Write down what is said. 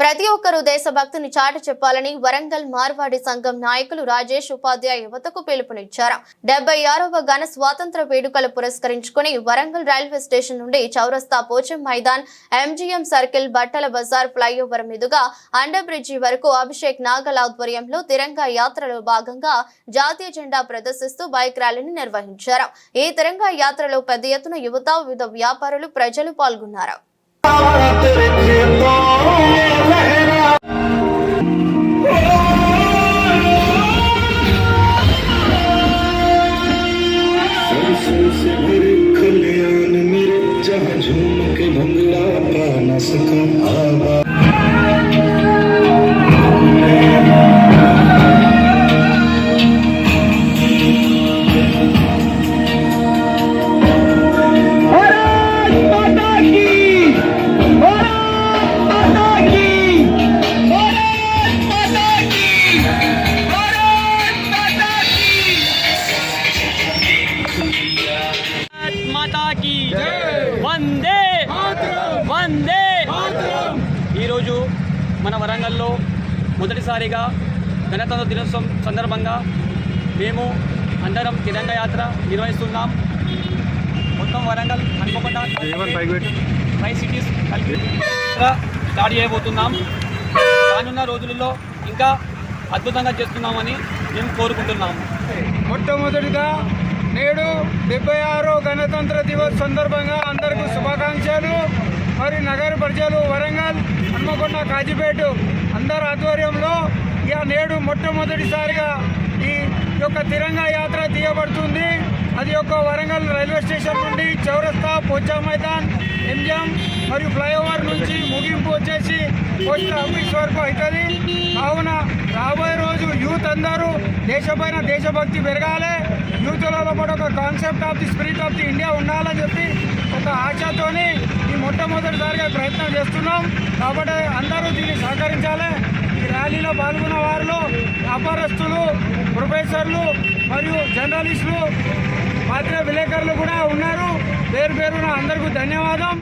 ప్రతి ఒక్కరూ దేశభక్తిని చాటి చెప్పాలని వరంగల్ మార్వాడి సంఘం నాయకులు రాజేష్ ఉపాధ్యాయ యువతకు పిలుపునిచ్చారు. డెబ్బై ఆరవ ఘన స్వాతంత్ర వేడుకలు పురస్కరించుకుని వరంగల్ రైల్వే స్టేషన్ నుండి చౌరస్తా Pocham Maidan MGM circle Battala Bazar flyover మీదుగా అండర్ బ్రిడ్జి వరకు అభిషేక్ నాగల్ ఆధ్వర్యంలో తిరంగా యాత్రలో భాగంగా జాతీయ జెండా ప్రదర్శిస్తూ బైక్ ర్యాలీని నిర్వహించారు. ఈ తిరంగా యాత్రలో పెద్ద ఎత్తున యువత వివిధ వ్యాపారులు ప్రజలు పాల్గొన్నారు. खलियान मेरे झूम के भंगड़ा पा न सका आबा మాతా కి వందే. వందే. ఈరోజు మన వరంగల్లో మొదటిసారిగా గణతంత్ర దినోత్సవం సందర్భంగా మేము అందరం తిరంగ యాత్ర నిర్వహిస్తున్నాం. మొత్తం వరంగల్ హనుమకొండ ఫైవ్ సిటీస్ కలిపి స్టార్ట్ చేయబోతున్నాం. రానున్న రోజులలో ఇంకా అద్భుతంగా చేస్తున్నామని మేము కోరుకుంటున్నాము. మొట్టమొదటిగా నేడు డెబ్బై ఆరో గణతంత్ర దివస్ సందర్భంగా అందరికీ శుభాకాంక్షలు. మరి నగర ప్రజలు వరంగల్ హన్మకొండ కాజీపేట అందరి ఆధ్వర్యంలో ఇక నేడు మొట్టమొదటిసారిగా ఈ యొక్క తిరంగా యాత్ర తీయబడుతుంది. అది యొక్క వరంగల్ రైల్వే స్టేషన్ నుండి చౌరస్తా పోచా మైదాన్ ఎంజాం మరియు ఫ్లైఓవర్ నుంచి ముగింపు వచ్చేసి పోస్ట్ ఆఫీస్ వరకు అవుతుంది. కావున రాబోయే రోజు యూత్ అందరూ దేశపైన దేశభక్తి పెరగాలి. యూత్లలో కూడా ఒక concept of the spirit of the India ఉండాలని చెప్పి ఒక ఆశతోని ఈ మొట్టమొదటిసారిగా ప్రయత్నం చేస్తున్నాం. కాబట్టి అందరూ దీన్ని సహకరించాలి. ఈ ర్యాలీలో పాల్గొన్న వారిలో వ్యాపారస్తులు ప్రొఫెసర్లు మరియు జర్నలిస్టులు పాత్ర విలేకరులు కూడా ఉన్నారు. పేరు పేరున అందరికీ ధన్యవాదం.